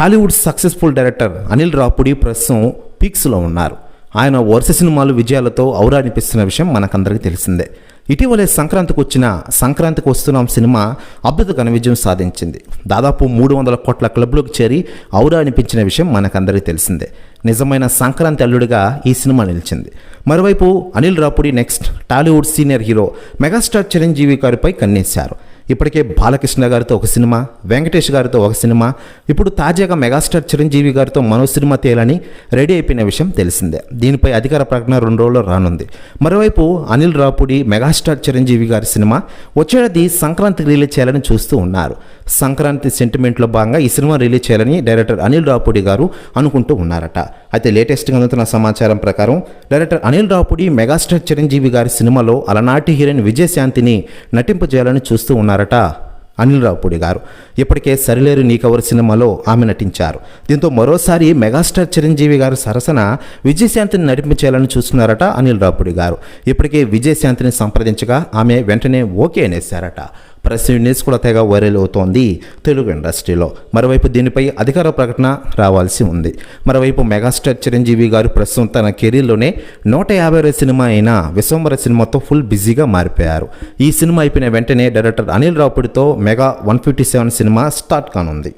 Tollywood successful director Anil Rapudi ప్రస్తుతం పీక్స్లో ఉన్నారు. ఆయన వరుస సినిమాలు విజయాలతో ఔరా అనిపిస్తున్న విషయం మనకందరికీ తెలిసిందే. ఇటీవలే సంక్రాంతికి వచ్చిన సంక్రాంతికి వస్తున్నాం సినిమా అద్భుత ఘన విజయం సాధించింది. దాదాపు మూడు వందల కోట్ల క్లబ్లోకి చేరి ఔరా అనిపించిన విషయం మనకందరికీ తెలిసిందే. నిజమైన సంక్రాంతి అల్లుడిగా ఈ సినిమా నిలిచింది. మరోవైపు Anil Rapudi next Tollywood senior hero megastar Chiranjeevi గారిపై కన్నేశారు. ఇప్పటికే బాలకృష్ణ గారితో ఒక సినిమా వెంకటేష్ గారితో ఒక సినిమా ఇప్పుడు తాజాగా మెగాస్టార్ చిరంజీవి గారితో మరో సినిమా తేలని రెడీ అయిపోయిన విషయం తెలిసిందే. దీనిపై అధికార ప్రకటన రెండు రోజుల్లో రానుంది. మరోవైపు అనిల్ రాపుడి మెగాస్టార్ చిరంజీవి గారి సినిమా వచ్చేది సంక్రాంతికి రిలీజ్ చేయాలని చూస్తూ ఉన్నారు. సంక్రాంతి సెంటిమెంట్లో భాగంగా ఈ సినిమా రిలీజ్ చేయాలని డైరెక్టర్ అనిల్ రాపుడి గారు అనుకుంటూ ఉన్నారట. అయితే లేటెస్ట్గా అందుతున్న సమాచారం ప్రకారం డైరెక్టర్ అనిల్ రాపుడి మెగాస్టార్ చిరంజీవి గారి సినిమాలో అలనాటి హీరోయిన్ విజయశాంతిని నటింపజేయాలని చూస్తూ ఉన్నారు. ఉన్నారట అనిల్ రావుపూడి గారు. ఇప్పటికే సరిలేరు నీకెవరు సినిమాలో ఆమె నటించారు. దీంతో మరోసారి మెగాస్టార్ చిరంజీవి గారు సరసన విజయశాంతిని నటింపచేయాలని చూస్తున్నారట అనిల్ రావుపూడి గారు. ఇప్పటికే విజయశాంతిని సంప్రదించగా ఆమె వెంటనే ఓకే అనేశారట. ప్రెస్ కూడా తెగ వైరల్ అవుతోంది తెలుగు ఇండస్ట్రీలో. మరోవైపు దీనిపై అధికార ప్రకటన రావాల్సి ఉంది. మరోవైపు మెగాస్టార్ చిరంజీవి గారు ప్రస్తుతం తన కెరీర్లోనే నూట యాభై సినిమా అయిన విశ్వంబర సినిమాతో ఫుల్ బిజీగా మారిపోయారు. ఈ సినిమా అయిపోయిన వెంటనే డైరెక్టర్ అనిల్ రాపుడితో mega one fifty seven cinema start కానుంది.